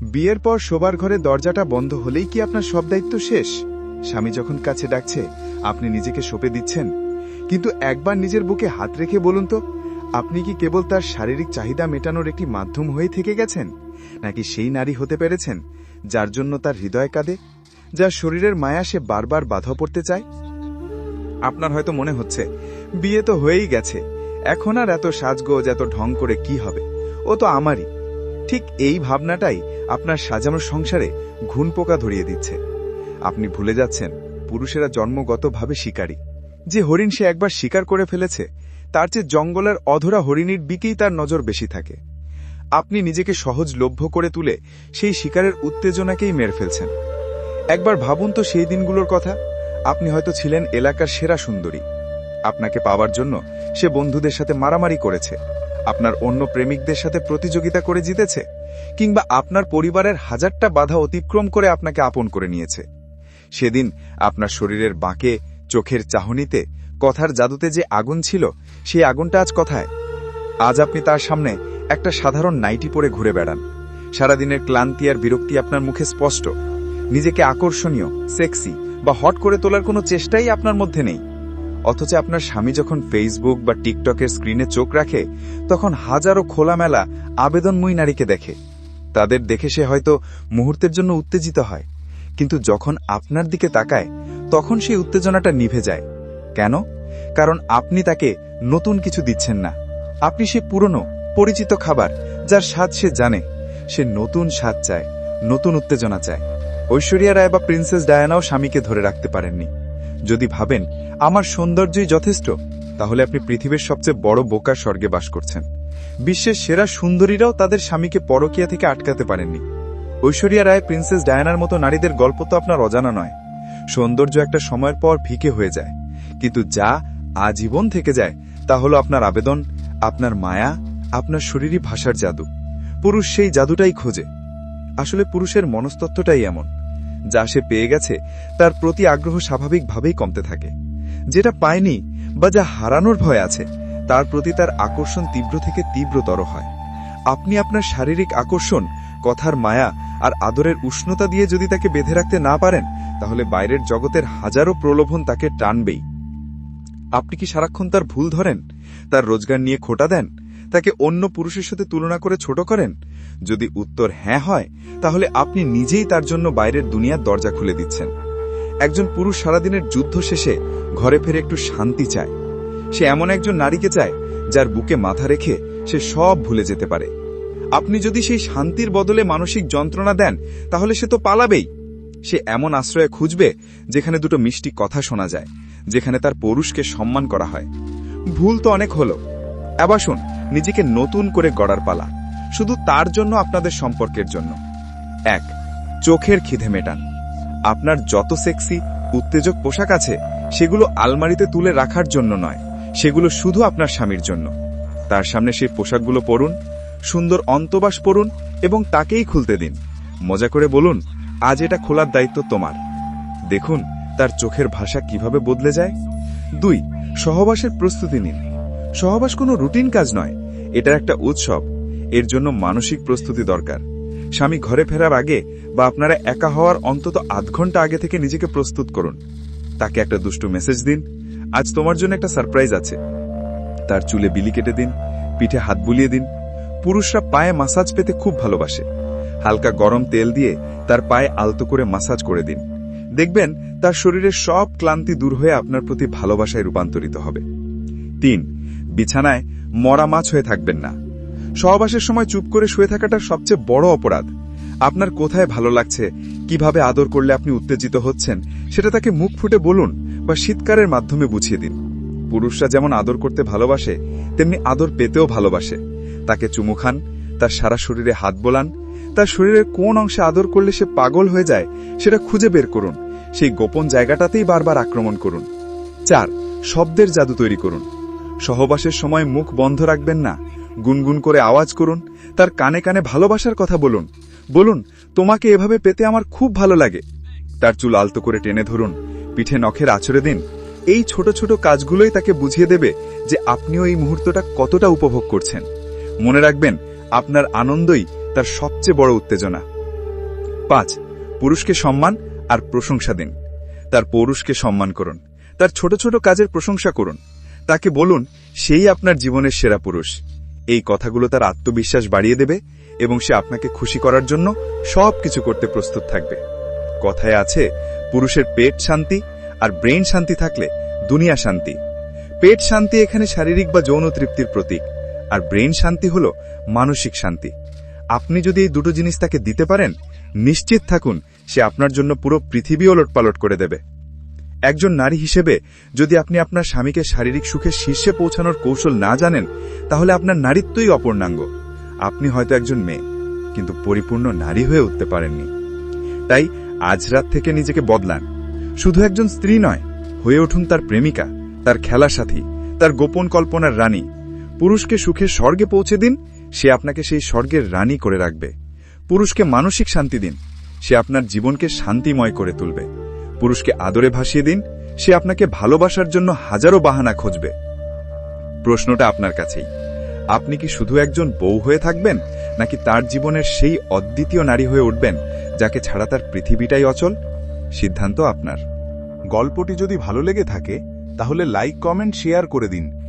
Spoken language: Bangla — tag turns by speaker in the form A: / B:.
A: বিয়ের পর শোবার ঘরে দরজাটা বন্ধ হলেই কি আপনার সব দায়িত্ব শেষ? স্বামী যখন কাছে ডাকছে, আপনি নিজেকে সঁপে দিচ্ছেন। কিন্তু একবার নিজের বুকে হাত রেখে বলুন তো, আপনি কি কেবল তার শারীরিক চাহিদা মেটানোর একটি মাধ্যম হয়ে থেকে গেছেন? নাকি সেই নারী হতে পেরেছেন, যার জন্য তার হৃদয় কাঁদে, যার শরীরের মায়া সে বারবার বাধা পড়তে চায়? আপনার হয়তো মনে হচ্ছে, বিয়ে তো হয়েই গেছে, এখন আর এত সাজগোজ, এত ঢং করে কি হবে? ও তো আমারই। ঠিক এই ভাবনাটাই আপনার সাজানো সংসারে ঘুণ পোকা ধরিয়ে দিচ্ছে। আপনি ভুলে যাচ্ছেন, পুরুষেরা জন্মগতভাবে শিকারী। যে হরিণ সে একবার শিকার করে ফেলেছে, তার চেয়ে জঙ্গলের অধরা হরিণীর দিকেই তার নজর বেশি থাকে। আপনি নিজেকে সহজলভ্য করে তুলে সেই শিকারের উত্তেজনাকেই মেরে ফেলছেন। একবার ভাবুন তো সেই দিনগুলোর কথা, আপনি হয়তো ছিলেন এলাকার সেরা সুন্দরী। আপনাকে পাওয়ার জন্য সে বন্ধুদের সাথে মারামারি করেছে। আপনার অন্য প্রেমিকদের সাথে প্রতিযোগিতা করে জিতেছে, কিংবা আপনার পরিবারের হাজারটা বাধা অতিক্রম করে আপনাকে আপন করে নিয়েছে। সেদিন আপনার শরীরের বাঁকে, চোখের চাহনিতে, কথার জাদুতে যে আগুন ছিল, সেই আগুনটা আজ কথায়? আজ আপনি তার সামনে একটা সাধারণ নাইটি পরে ঘুরে বেড়ান। সারাদিনের ক্লান্তি আর বিরক্তি আপনার মুখে স্পষ্ট। নিজেকে আকর্ষণীয়, সেক্সি, বা হট করে তোলার কোনো চেষ্টাই আপনার মধ্যে নেই। অথচ আপনার স্বামী যখন ফেসবুক বা টিকটকের স্ক্রিনে চোখ রাখে, তখন হাজারো খোলামেলা, আবেদনময়ী নারীকে দেখে। তাদের দেখে সে হয়তো মুহূর্তের জন্য উত্তেজিত হয়। কিন্তু যখন আপনার দিকে তাকায়, তখন সেই উত্তেজনাটা নিভে যায়। কেন? কারণ আপনি তাকে নতুন কিছু দিচ্ছেন না। আপনি সে পুরনো, পরিচিত খাবার, যার স্বাদ সে জানে, সে নতুন স্বাদ চায়, নতুন উত্তেজনা চায়। ঐশ্বরিয়া রায় বা প্রিন্সেস ডায়ানাও স্বামীকে ধরে রাখতে পারেননি। যদি ভাবেন আমার সৌন্দর্যই যথেষ্ট, তাহলে আপনি পৃথিবীর সবচেয়ে বড় বোকার স্বর্গে বাস করছেন। বিশ্বের সেরা সুন্দরীরাও তাদের স্বামীকে পরকিয়া থেকে আটকাতে পারেননি। ঐশ্বরিয়া রায়, প্রিন্সেস ডায়ানার মতো নারীদের গল্প তো আপনার অজানা নয়। সৌন্দর্য একটা সময়ের পর ফিকে হয়ে যায়। কিন্তু যা আজীবন থেকে যায়, তা হলো আপনার আবেদন, আপনার মায়া, আপনার শরীরী ভাষার জাদু। পুরুষ সেই জাদুটাই খোঁজে। আসলে পুরুষের মনস্তত্ত্বটাই এমন। যা সে পেয়ে গেছে, তার প্রতি আগ্রহ স্বাভাবিকভাবেই কমতে থাকে। যেটা পায়নি বা যা হারানোর ভয় আছে, তার প্রতি তার আকর্ষণ তীব্র থেকে তীব্রতর হয়। আপনি আপনার শারীরিক আকর্ষণ, কথার মায়া আর আদরের উষ্ণতা দিয়ে যদি তাকে বেঁধে রাখতে না পারেন, তাহলে বাইরের জগতের হাজারো প্রলোভন তাকে টানবেই। আপনি কি সারাক্ষণ তার ভুল ধরেন, তার রোজগার নিয়ে খোটা দেন, তাকে অন্য পুরুষের সাথে তুলনা করে ছোট করেন? যদি উত্তর হ্যাঁ হয়, তাহলে আপনি নিজেই তার জন্য বাইরের দুনিয়ার দরজা খুলে দিচ্ছেন। একজন পুরুষ সারাদিনের যুদ্ধ শেষে ঘরে ফিরে একটু শান্তি চায়। সে এমন একজন নারীকে চায়, যার বুকে মাথা রেখে সে সব ভুলে যেতে পারে। আপনি যদি সেই শান্তির বদলে মানসিক যন্ত্রণা দেন, তাহলে সে তো পালাবেই। সে এমন আশ্রয়ে খুঁজবে, যেখানে দুটো মিষ্টি কথা শোনা যায়, যেখানে তার পৌরুষকে সম্মান করা হয়। ভুল তো অনেক হলো। এবার শুন নিজেকে নতুন করে গড়ার পালা। শুধু তার জন্য আপনাদের সম্পর্কের জন্য। এক, চোখের খিদে মেটান। আপনার যত সেক্সি, উত্তেজক পোশাক আছে, সেগুলো আলমারিতে তুলে রাখার জন্য নয়, সেগুলো শুধু আপনার স্বামীর জন্য। তার সামনে সেই পোশাকগুলো পরুন, সুন্দর অন্তবাস পরুন এবং তাকেই খুলতে দিন। মজা করে বলুন, আজ এটা খোলার দায়িত্ব তোমার। দেখুন, তার চোখের ভাষা কীভাবে বদলে যায়। দুই, সহবাসের প্রস্তুতি নিন। সহবাস কোনো রুটিন কাজ নয় এটা একটা উৎসব। এর জন্য মানসিক প্রস্তুতি দরকার। স্বামী ঘরে ফেরার আগে বা আপনারা একা হওয়ার অন্তত আধ ঘণ্টা আগে থেকে নিজেকে প্রস্তুত করুন। তাকে একটা দুষ্টু মেসেজ দিন। আজ তোমার জন্য একটা সারপ্রাইজ আছে। তার চুলে বিলি কেটে দিন, পিঠে হাত বুলিয়ে দিন। পুরুষরা পায়ে মাসাজ পেতে খুব ভালোবাসে। হালকা গরম তেল দিয়ে তার পায়ে আলতো করে মাসাজ করে দিন। দেখবেন তার শরীরের সব ক্লান্তি দূর হয়ে আপনার প্রতি ভালোবাসায় রূপান্তরিত হবে। তিন, বিছানায় মরা মাছ হয়ে থাকবেন না। সহবাসের সময় চুপ করে শুয়ে থাকাটা সবচেয়ে বড় অপরাধ। আপনার কোথায় ভালো লাগছে? কীভাবে আদর করলে আপনি উত্তেজিত হচ্ছেন? সেটা তাকে মুখ ফুটে বলুন বা শীতকারের মাধ্যমে বুঝিয়ে দিন। পুরুষরা যেমন আদর করতে ভালোবাসে, তেমনি আদর পেতেও ভালোবাসে। তাকে চুমু খান, তার সারা শরীরে হাত বোলান, তার শরীরের কোন অংশে আদর করলে সে পাগল হয়ে যায়, সেটা খুঁজে বের করুন। সেই গোপন জায়গাটাতেই বারবার আক্রমণ করুন। চার, শব্দের জাদু তৈরি করুন। সহবাসের সময় মুখ বন্ধ রাখবেন না গুনগুন করে আওয়াজ করুন, তার কানে কানে ভালোবাসার কথা বলুন। বলুন, তোমাকে এভাবে পেতে আমার খুব ভালো লাগে। তার চুল আলতো করে টেনে ধরুন, পিঠে নখের আছড়ে দিন। এই ছোট ছোট কাজগুলোই তাকে বুঝিয়ে দেবে যে আপনিও এই মুহূর্তটা কতটা উপভোগ করছেন। মনে রাখবেন, আপনার আনন্দই তার সবচেয়ে বড় উত্তেজনা। পাঁচ, পুরুষকে সম্মান আর প্রশংসা দিন। তার পৌরুষকে সম্মান করুন, তার ছোট ছোট কাজের প্রশংসা করুন। তাকে বলুন, সেই আপনার জীবনের সেরা পুরুষ। এই কথাগুলো তার আত্মবিশ্বাস বাড়িয়ে দেবে এবং সে আপনাকে খুশি করার জন্য সব কিছু করতে প্রস্তুত থাকবে। কথায় আছে, পুরুষের পেট শান্তি আর ব্রেন শান্তি থাকলে দুনিয়া শান্তি। পেট শান্তি এখানে শারীরিক বা যৌন তৃপ্তির প্রতীক, আর ব্রেন শান্তি হল মানসিক শান্তি। আপনি যদি এই দুটো জিনিস তাকে দিতে পারেন, নিশ্চিত থাকুন সে আপনার জন্য পুরো পৃথিবী ওলটপালট করে দেবে। একজন নারী হিসেবে যদি আপনি আপনার স্বামীকে শারীরিক সুখের শীর্ষে পৌঁছানোর কৌশল না জানেন, তাহলে আপনার নারীত্বই অপূর্ণাঙ্গ। আপনি হয়তো একজন মেয়ে, কিন্তু পরিপূর্ণ নারী হয়ে উঠতে পারেননি। তাই আজ রাত থেকে নিজেকে বদলান। শুধু একজন স্ত্রী নয়, হয়ে উঠুন তার প্রেমিকা, তার খেলা সাথী, তার গোপন কল্পনার রানী। পুরুষকে সুখে স্বর্গে পৌঁছে দিন, সে আপনাকে সেই স্বর্গের রানী করে রাখবে। পুরুষকে মানসিক শান্তি দিন, সে আপনার জীবনকে শান্তিময় করে তুলবে। পুরুষকে আদরে ভাসিয়ে দিন, সে আপনাকে ভালোবাসার জন্য হাজারো বাহানা খুঁজবে। প্রশ্নটা আপনার কাছেই। আপনি কি শুধু একজন বউ হয়ে থাকবেন, নাকি তার জীবনের সেই অদ্বিতীয় নারী হয়ে উঠবেন, যাকে ছাড়া তার পৃথিবীটাই অচল? সিদ্ধান্ত আপনার।
B: গল্পটি যদি ভালো লেগে থাকে, তাহলে লাইক, কমেন্ট, শেয়ার করে দিন।